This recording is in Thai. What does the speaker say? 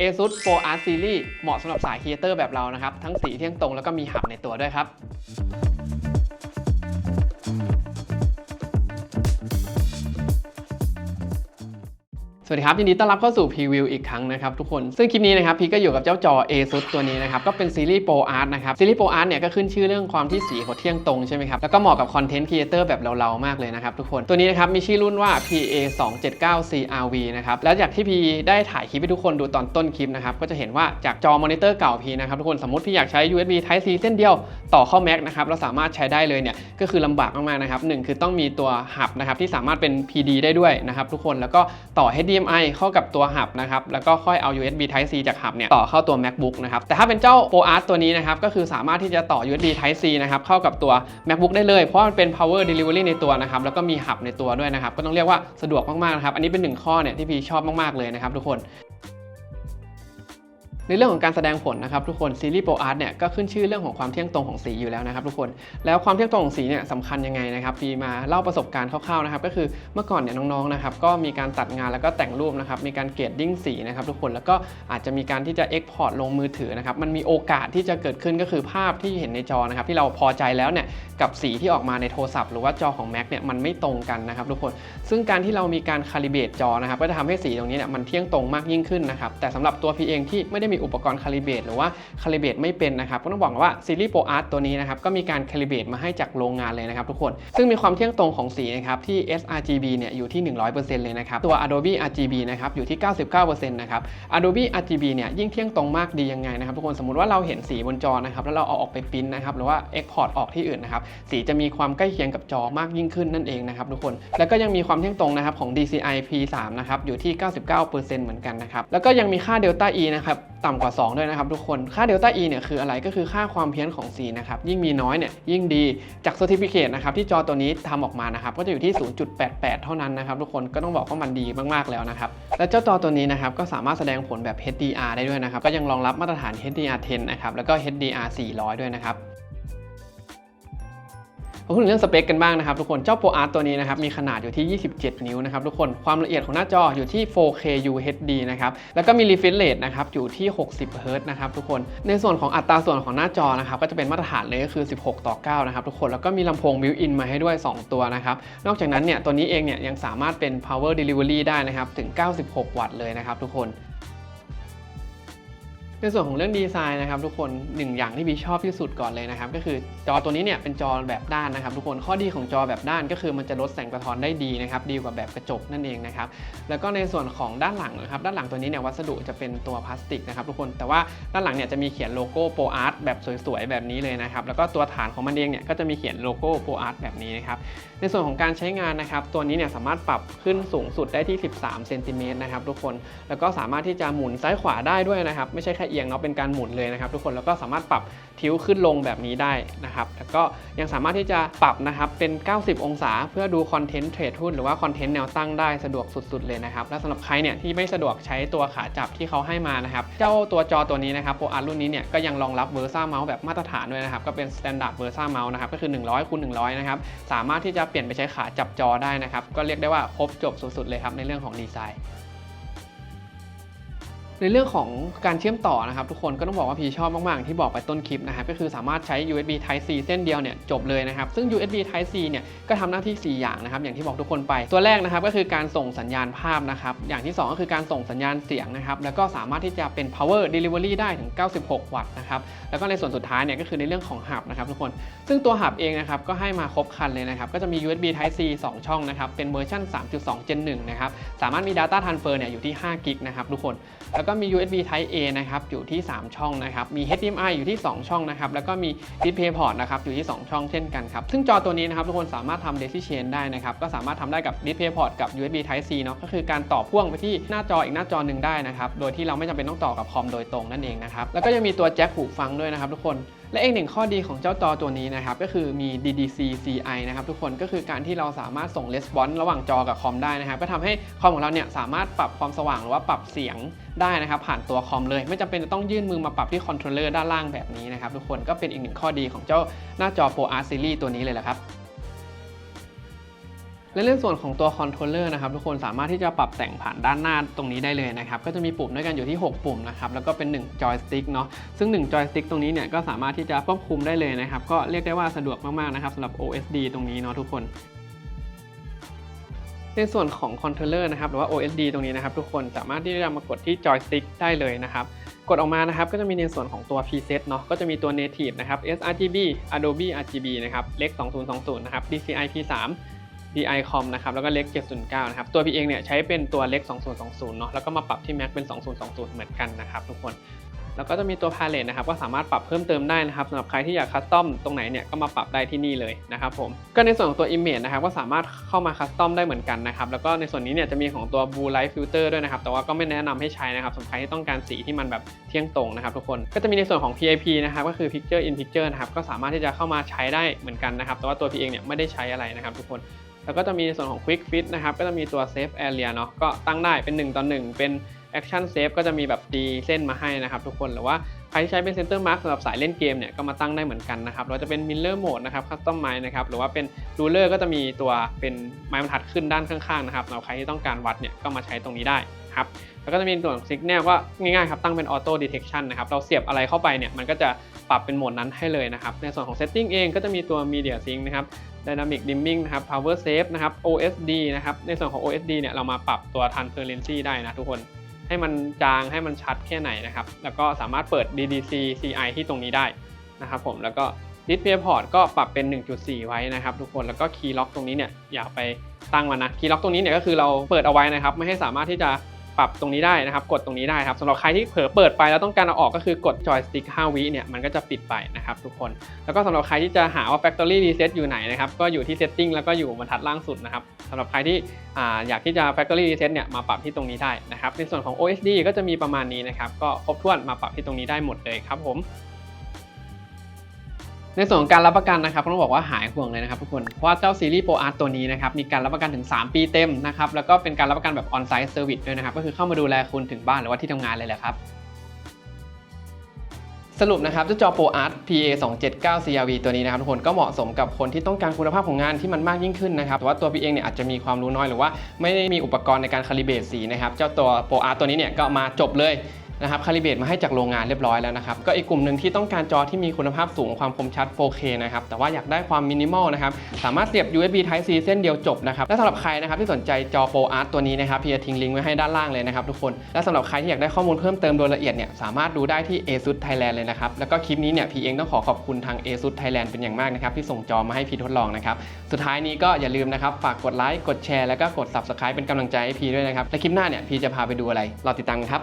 ASUS Pro Art Series เหมาะสำหรับสายครีเอเตอร์แบบเรานะครับ ทั้งสีเที่ยงตรงแล้วก็มีหับในตัวด้วยครับ สวัสดีครับยินดีต้อนรับเข้าสู่พรีวิวอีกครั้งนะครับทุกคนซึ่งคลิปนี้นะครับพี่ก็อยู่กับเจ้าจอ ASUS ตัวนี้นะครับก็เป็นซีรีส์ Pro Art นะครับซีรีส์ Pro Art เนี่ยก็ขึ้นชื่อเรื่องความที่สีเขาเที่ยงตรงใช่ไหมครับแล้วก็เหมาะกับคอนเทนต์ครีเอเตอร์แบบเราๆมากเลยนะครับทุกคนตัวนี้นะครับมีชื่อรุ่นว่า PA 2 7 9 CRV นะครับแล้วจากที่พี่ได้ถ่ายคลิปให้ทุกคนดูตอนต้นคลิปนะครับก็จะเห็นว่าจากจอมอนิเตอร์เก่าพี่นะครับทุกคนสมมติพี่อยากใช้ USB Type C เส้นเดียวต่อเข้า Mac นะครับเราสามารถใช้ได้เลยเนี่ยก็คือลำบากมากๆนะครับหนึ่งคือต้องมีตัวหับนะครับที่สามารถเป็น PD ได้ด้วยนะครับทุกคนแล้วก็ต่อ HDMI เข้ากับตัวหับนะครับ แล้วก็ค่อยเอา USB Type C จากหับเนี่ยต่อเข้าตัว MacBook นะครับ แต่ถ้าเป็นเจ้า Pro Art ตัวนี้นะครับ ก็คือสามารถที่จะต่อ USB Type C นะครับ เข้ากับตัว MacBook ได้เลย เพราะมันเป็น Power Delivery ในตัวนะครับ แล้วก็มีหับในตัวด้วยนะครับ ก็ต้องเรียกว่าสะดวกมากๆนะครับ อันนี้เป็นหนึ่งข้อเนี่ยที่พี่ชอบมากๆเลยนะครับทุกคน ในเรื่องของการแสดงผลนะครับทุกคนซีรีส์โปรอาร์ตเนี่ยก็ขึ้นชื่อเรื่องของความเที่ยงตรงของสีอยู่แล้วนะครับทุกคนแล้วความเที่ยงตรงของสีเนี่ยสำคัญยังไงนะครับพีมาเล่าประสบการณ์คร่าวๆนะครับก็คือเมื่อก่อนเนี่ยน้องๆนะครับก็มีการตัดงานแล้วก็แต่งรูปนะครับมีการเกรดดิ้งสีนะครับทุกคนแล้วก็อาจจะมีการที่จะเอ็กพอร์ตลงมือถือนะครับมันมีโอกาสที่จะเกิดขึ้นก็คือภาพที่เห็นในจอนะครับที่เราพอใจแล้วเนี่ยกับสีที่ออกมาในโทรศัพท์หรือว่าจอของ Mac เนี่ยมันไม่ตรงกันนะครับทุกคน ซึ่งการที่เรามีการคาลิเบตจอนะครับก็จะทำให้สีตรงนี้เนี่ยมันเที่ยงตรงมากยิ่งขึ้นนะครับแต่สำหรับตัวพีเองที่ไม่ได้มีอุปกรณ์คาลิเบตหรือว่าคาลิเบตไม่เป็นนะครับก็ต้องบอกว่าซีรีส์โปรอาร์ตตัวนี้นะครับก็มีการคาลิเบตมาให้จากโรงงานเลยนะครับทุกคนซึ่งมีความเที่ยงตรงของสีนะครับที่ sRGB เนี่ยอยู่ที่ 100%เลยนะครับตัว Adobe RGB นะครับอยู่ที่ 99%นะครับ Adobe RGB เนี่ยยิ่งเที่ยงตรงมากดียังไงนะครับทุกคนสมมติว่าเราเห็นสีบนจอนะครับแล้วเราเอาออกไปปริ้นนะครับหรือว่า Export ออกที่อื่นนะครับสีจะมีความใกล้เคียงกับจอมากยิ่งขึ้นนั่นเองนะครับทุกคนแล้วก็ยังมีความเที่ยงตรงนะครับของ DCI P3 นะครับอยู่ที่ 99%เหมือนกันนะครับแล้วก็ยังมีค่า Delta E นะครับต่ำกว่า 2 ด้วยนะครับทุกคน ค่าเดลต้า E เนี่ยคืออะไรก็คือค่าความเพี้ยนของสีนะครับ ยิ่งมีน้อยเนี่ยยิ่งดี จาก Certificate นะครับที่จอตัวนี้ทำออกมานะครับก็จะอยู่ที่ 0.88 เท่านั้นนะครับทุกคน ก็ต้องบอกว่ามันดีมากๆแล้วนะครับ และเจ้าจอตัวนี้นะครับก็สามารถแสดงผลแบบ HDR ได้ด้วยนะครับ ก็ยังรองรับมาตรฐาน HDR10 นะครับ แล้วก็ HDR 400 ด้วยนะครับ มาพูดถึงเรื่องสเปคกันบ้างนะครับทุกคนเจ้า Pro Art ตัวนี้นะครับมีขนาดอยู่ที่ 27 นิ้วนะครับทุกคนความละเอียดของหน้าจออยู่ที่ 4K UHD นะครับแล้วก็มี refresh rate นะครับอยู่ที่ 60 Hz นะครับทุกคนในส่วนของอัตราส่วนของหน้าจอนะครับก็จะเป็นมาตรฐานเลยก็คือ 16 ต่อ 9 นะครับทุกคนแล้วก็มีลำโพง built-in มาให้ด้วย 2 ตัวนะครับนอกจากนั้นเนี่ยตัวนี้เองเนี่ยยังสามารถเป็น power delivery ได้นะครับถึง 96 วัตต์เลยนะครับทุกคน ในส่วนของเรื่องดีไซน์นะครับทุกคนหนึ่งอย่างที่บีชอบที่สุดก่อนเลยนะครับก็คือจอตัวนี้เนี่ยเป็นจอแบบด้านนะครับทุกคนข้อดีของจอแบบด้านก็คือมันจะลดแสงสะท้อนได้ดีนะครับดีกว่าแบบกระจกนั่นเองนะครับแล้วก็ในส่วนของด้านหลังนะครับด้านหลังตัวนี้เนี่ยวัสดุจะเป็นตัวพลาสติกนะครับทุกคนแต่ว่าด้านหลังเนี่ยจะมีเขียนโลโก้โปรอาร์ตแบบสวยๆแบบนี้เลยนะครับแล้วก็ตัวฐานของมันเองเนี่ยก็จะมีเขียนโลโก้โปรอาร์ตแบบนี้นะครับในส่วนของการใช้งานนะครับตัวนี้เนี่ยสามารถปรับขึ้นสูงสุดได้ที่ 13เซนติเมตรนะครับทุกคนแล้วก็สามารถที่จะหมุนซ้ายขวาได้ด้วยนะครับไม่ใช่แค่เอียงเนาะเป็นการหมุนเลยนะครับ ทุกคนแล้วก็สามารถปรับทิวขึ้นลงแบบนี้ได้นะครับแล้วก็ยังสามารถที่จะปรับนะครับเป็น 90 องศา เพื่อดูคอนเทนต์เทรดหุ้นหรือว่าคอนเทนต์แนวตั้งได้สะดวกสุด ๆ เลยนะครับและสำหรับใครเนี่ยที่ไม่สะดวกใช้ตัวขาจับที่เขาให้มานะครับเจ้าตัวจอตัวนี้นะครับโปรอาร์รุ่นนี้เนี่ยก็ยังรองรับเวอร์ซ่าเมาส์แบบมาตรฐานด้วยนะครับก็เป็น Standard เวอร์ซ่าเมาส์นะครับก็คือ 100คูณ100นะครับสามารถที่จะเปลี่ยนไปใช้ขาจับจอได้นะครับก็เรียกได้ว่าครบจบสุดๆเลยครับในเรื่องของดีไซน์ ในเรื่องของการเชื่อมต่อนะครับทุกคนก็ต้องบอกว่าพีชอบมาก ๆ ที่บอกไปต้นคลิปนะครับก็คือสามารถใช้ USB Type C เส้นเดียวเนี่ยจบเลยนะครับซึ่ง USB Type C เนี่ยก็ทำหน้าที่ 4 อย่างนะครับอย่างที่บอกทุกคนไป ตัวแรกนะครับก็คือการส่งสัญญาณภาพนะครับอย่างที่ 2 ก็คือการส่งสัญญาณเสียงนะครับแล้วก็สามารถที่จะเป็น power delivery ได้ถึง 96 วัตต์นะครับแล้วก็ในส่วนสุดท้ายเนี่ยก็คือในเรื่องของหับนะครับทุกคน ซึ่งตัวหับเองนะครับก็ให้มาครบคันเลยนะครับก็จะมี USB Type C 2 ช่องนะครับเป็นเวอร์ชัน3.2 Gen 1นะครับสามารถมี Data Transfer เนี่ยอยู่ที่5กิกนะครับทุกคนแล้วก็มี USB Type A นะครับอยู่ที่ 3 ช่องนะครับ มี HDMI อยู่ที่ 2 ช่องนะครับ แล้วก็มี DisplayPort นะครับอยู่ที่ 2 ช่องเช่นกันครับ ซึ่งจอตัวนี้นะครับทุกคนสามารถทำ Daisy Chain ได้นะครับ ก็สามารถทำได้กับ DisplayPort กับ USB Type C เนาะ ก็คือการต่อพ่วงไปที่หน้าจออีกหน้าจอหนึ่งได้นะครับ โดยที่เราไม่จำเป็นต้องต่อกับคอมโดยตรงนั่นเองนะครับ แล้วก็ยังมีตัวแจ็คหูฟังด้วยนะครับทุกคน และอีกหนึ่งข้อดีของเจ้าจอตัวนี้นะครับก็คือมี DDC CI นะครับทุกคนก็คือการที่เราสามารถส่ง response ระหว่างจอกับคอมได้นะครับก็ทำให้คอมของเราเนี่ยสามารถปรับความสว่างหรือว่าปรับเสียงได้นะครับผ่านตัวคอมเลย ไม่จำเป็นจะต้องยื่นมือมาปรับที่คอนโทรลเลอร์ด้านล่างแบบนี้นะครับทุกคนก็เป็นอีกหนึ่งข้อดีของเจ้าหน้าจอ Pro Art Series ตัวนี้เลยแหละครับ และเรื่องส่วนของตัวคอนโทรลเลอร์นะครับทุกคนสามารถที่จะปรับแต่งผ่านด้านหน้าตรงนี้ได้เลยนะครับก็จะมีปุ่มด้วยกันอยู่ที่ 6 ปุ่มนะครับแล้วก็เป็น1จอยสติ๊กเนาะซึ่ง1จอยสติ๊กตรงนี้เนี่ยก็สามารถที่จะควบคุมได้เลยนะครับก็เรียกได้ว่าสะดวกมากๆนะครับสำหรับ OSD ตรงนี้เนาะทุกคนในส่วนของคอนโทรลเลอร์นะครับหรือว่า OSD ตรงนี้นะครับทุกคนสามารถที่จะมากดที่จอยสติ๊กได้เลยนะครับกดออกมานะครับก็จะมีในส่วนของตัว preset เนาะก็จะมีตัว native นะครับ sRGB Adobe RGB นะครับ Lex 2020 นะครับ DCI-P3 PI COM นะครับแล้วก็เล็ก709นะครับตัวพี่เองเนี่ยใช้เป็นตัวเล็ก2020เนาะแล้วก็มาปรับที่ Mac เป็น 2020 เหมือนกันนะครับทุกคนแล้วก็จะมีตัวพาเลทนะครับก็สามารถปรับเพิ่มเติมได้นะครับสำหรับใครที่อยากคัสตอมตรงไหนเนี่ยก็มาปรับได้ที่นี่เลยนะครับผมก็ในส่วนของตัว Image นะครับก็สามารถเข้ามาคัสตอมได้เหมือนกันนะครับแล้วก็ในส่วนนี้เนี่ยจะมีของตัว Blue Light Filter ด้วยนะครับแต่ว่าก็ไม่แนะนำให้ใช้นะครับสำหรับใครที่ต้องการสีที่มันแบบเที่ยงตรงนะครับทุกคนก็จะมีในส่วนของ PIP นะครับก็คือ Picture in Picture นะครับก็สามารถที่จะเข้ามาใช้ได้เหมือนกันนะครับแต่ว่าตัว P เองเนี่ยไม่ได้ใช้อะไรนะครับทุกคน แล้วก็จะมีส่วนของ Quick Fit นะครับ ก็จะมีตัว Save Area เนาะ ก็ตั้งได้เป็น 1 ต่อ 1 เป็น Action Save ก็จะมีแบบตีเส้นมาให้นะครับทุกคน หรือว่าใครที่ใช้เป็น Center Mark สำหรับสายเล่นเกมเนี่ย ก็มาตั้งได้เหมือนกันนะครับหรือว่าจะเป็น Miller Mode นะครับ Custom Mic นะครับ หรือว่าเป็น Ruler ก็จะมีตัวเป็นไม้บรรทัดขึ้นด้านข้างๆนะครับสำหรับใครที่ต้องการวัดเนี่ย ก็มาใช้ตรงนี้ได้ครับแล้วก็จะมีส่วนของ Signal ก็ง่ายๆครับ ตั้งเป็น Auto Detection นะครับ เราเสียบอะไรเข้าไปเนี่ย มันก็จะปรับเป็นโหมดนั้นให้เลยนะครับ ในส่วนของ Setting เองก็จะมีตัว Media Sync นะครับ Dynamic Dimming นะครับ Power Save นะครับ OSD นะครับ ในส่วนของ OSD เนี่ยเรามาปรับตัว Transparency ได้นะทุกคน ให้มันจางให้มันชัดแค่ไหนนะครับ แล้วก็สามารถเปิด DDC CI ที่ตรงนี้ได้นะครับผม แล้วก็ Display Port ก็ปรับเป็น 1.4 ไว้นะครับทุกคน แล้วก็ Key Lock ตรงนี้เนี่ยอย่าไปตั้งมันนะ Key Lock ตรงนี้เนี่ยก็คือเราเปิดเอาไว้นะครับ ไม่ให้สามารถที่จะ ปรับตรงนี้ได้นะครับ กดตรงนี้ได้ครับสำหรับใครที่เผลอเปิดไปแล้วต้องการเอาออกก็คือกดจอยสติ๊ก5วิเนี่ยมันก็จะปิดไปนะครับทุกคน แล้วก็สำหรับใครที่จะหาว่า factory reset อยู่ไหนนะครับก็อยู่ที่ setting แล้วก็อยู่บรรทัดล่างสุดนะครับสำหรับใครที่ออยากที่จะ factory reset เนี่ยมาปรับที่ตรงนี้ได้นะครับในส่วนของ OSD ก็จะมีประมาณนี้นะครับก็ครบถ้วนมาปรับที่ตรงนี้ได้หมดเลยครับผม ในส่วนของการรับประกันนะครับต้องบอกว่าหายห่วงเลยนะครับทุกคน เพราะว่าเจ้าซีรีส์ Pro Art ตัวนี้นะครับมีการรับประกันถึง 3 ปีเต็มนะครับแล้วก็เป็นการรับประกันแบบ on-site service ด้วยนะครับก็คือเข้ามาดูแลคุณถึงบ้านหรือว่าที่ทำงานเลยแหละครับสรุปนะครับเจ้าจอ Pro Art PA 279 CRV ตัวนี้นะครับทุกคนก็เหมาะสมกับคนที่ต้องการคุณภาพของงานที่มันมากยิ่งขึ้นนะครับแต่ว่าตัวพี่เองเนี่ยอาจจะมีความรู้น้อยหรือว่าไม่ได้มีอุปกรณ์ในการคาลิเบรตสีนะครับเจ้าตัว Pro Art ตัวนี้เนี่ยก็มาจบเลย นะครับคาลิเบตมาให้จากโรงงานเรียบร้อยแล้วนะครับก็อีกกลุ่มหนึ่งที่ต้องการจอที่มีคุณภาพสูงความคมชัด 4K นะครับแต่ว่าอยากได้ความมินิมอลนะครับสามารถเสียบ USB Type C เส้นเดียวจบนะครับและสำหรับใครนะครับที่สนใจจอ Pro Art ตัวนี้นะครับพี่จะทิ้งลิงก์ไว้ให้ด้านล่างเลยนะครับทุกคนและสำหรับใครที่อยากได้ข้อมูลเพิ่มเติมโดยละเอียดเนี่ยสามารถดูได้ที่ ASUS Thailand เลยนะครับแล้วก็คลิปนี้เนี่ยพี่เองต้องขอขอบคุณทาง ASUS Thailand เป็นอย่างมากนะครับที่ส่งจอมาให้พี่ทดลองนะครับสุดท้ายนี้ก็อย่าลืมนะครับฝากกดไลค์กดแชร์แล้วก็กด Subscribe เป็นกำลังใจให้พี่ด้วยนะครับและคลิปหน้าเนี่ยพี่จะพาไปดูอะไรรอติดตามครับ